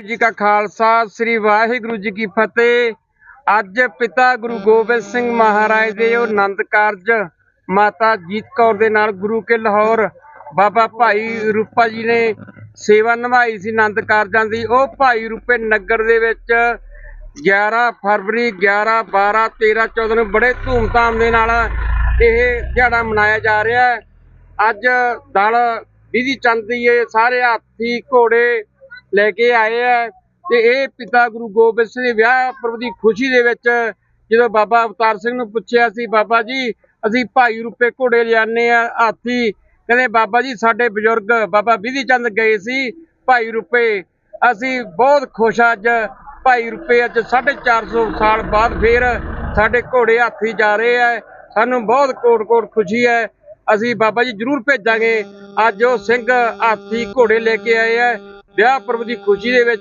ਵਾਹਿਗੁਰੂ ਜੀ ਕਾ ਖਾਲਸਾ, ਸ੍ਰੀ ਵਾਹਿਗੁਰੂ ਜੀ ਕੀ ਫਤਿਹ। ਅੱਜ ਪਿਤਾ ਗੁਰੂ ਗੋਬਿੰਦ ਸਿੰਘ ਮਹਾਰਾਜ ਦੇ ਉਹ ਆਨੰਦ ਕਾਰਜ ਮਾਤਾ ਜੀਤ ਕੌਰ ਦੇ ਨਾਲ ਗੁਰੂ ਕੇ ਲਾਹੌਰ ਬਾਬਾ ਭਾਈ ਰੂਪਾ ਜੀ ਨੇ ਸੇਵਾ ਨਿਭਾਈ ਸੀ ਆਨੰਦ ਕਾਰਜਾਂ ਦੀ। ਉਹ ਭਾਈ ਰੂਪੇ ਨਗਰ ਦੇ ਵਿੱਚ 11 ਫਰਵਰੀ 11 12 13 14 ਨੂੰ ਬੜੇ ਧੂਮਧਾਮ ਦੇ ਨਾਲ ਇਹ ਦਿਹਾੜਾ ਮਨਾਇਆ ਜਾ ਰਿਹਾ ਹੈ। ਅੱਜ ਦਲ ਵਿਧੀ ਚੰਦ ਦੀ ਇਹ ਸਾਰੇ ਹਾਥੀ ਘੋੜੇ ਲੈ ਕੇ ਆਏ ਆ ਤੇ ਇਹ ਪਿਤਾ ਗੁਰੂ ਗੋਬਿੰਦ ਸਿੰਘ ਦੇ ਵਿਆਹ ਪੁਰਬ ਦੀ ਖੁਸ਼ੀ ਦੇ ਵਿੱਚ ਜਦੋਂ ਬਾਬਾ ਅਵਤਾਰ ਸਿੰਘ ਨੂੰ ਪੁੱਛਿਆ ਸੀ, ਬਾਬਾ ਜੀ, ਅਸੀਂ ਭਾਈ ਰੂਪੇ ਘੋੜੇ ਲਿਆਨੇ ਆ ਹਾਥੀ। ਕਹਿੰਦੇ, ਬਾਬਾ ਜੀ, ਸਾਡੇ ਬਜ਼ੁਰਗ ਬਾਬਾ ਵਿਧੀ ਚੰਦ ਗਏ ਸੀ ਭਾਈ ਰੂਪੇ। ਅਸੀਂ ਬਹੁਤ ਖੁਸ਼ ਹਾਂ ਅੱਜ ਭਾਈ ਰੂਪੇ ਅੱਜ 450 ਸਾਲ ਬਾਅਦ ਫੇਰ ਸਾਡੇ ਘੋੜੇ ਹਾਥੀ ਜਾ ਰਹੇ ਆ। ਸਾਨੂੰ ਬਹੁਤ ਕੋਟ ਕੋਟ ਖੁਸ਼ੀ ਹੈ। ਅਸੀਂ ਬਾਬਾ ਜੀ ਜਰੂਰ ਭੇਜਾਂਗੇ। ਅੱਜ ਉਹ ਸਿੰਘ ਹਾਥੀ ਘੋੜੇ ਲੈ ਕੇ ਆਏ ਆ। ਵਿਆਹ ਪਰਬ ਦੀ ਖੁਸ਼ੀ ਦੇ ਵਿੱਚ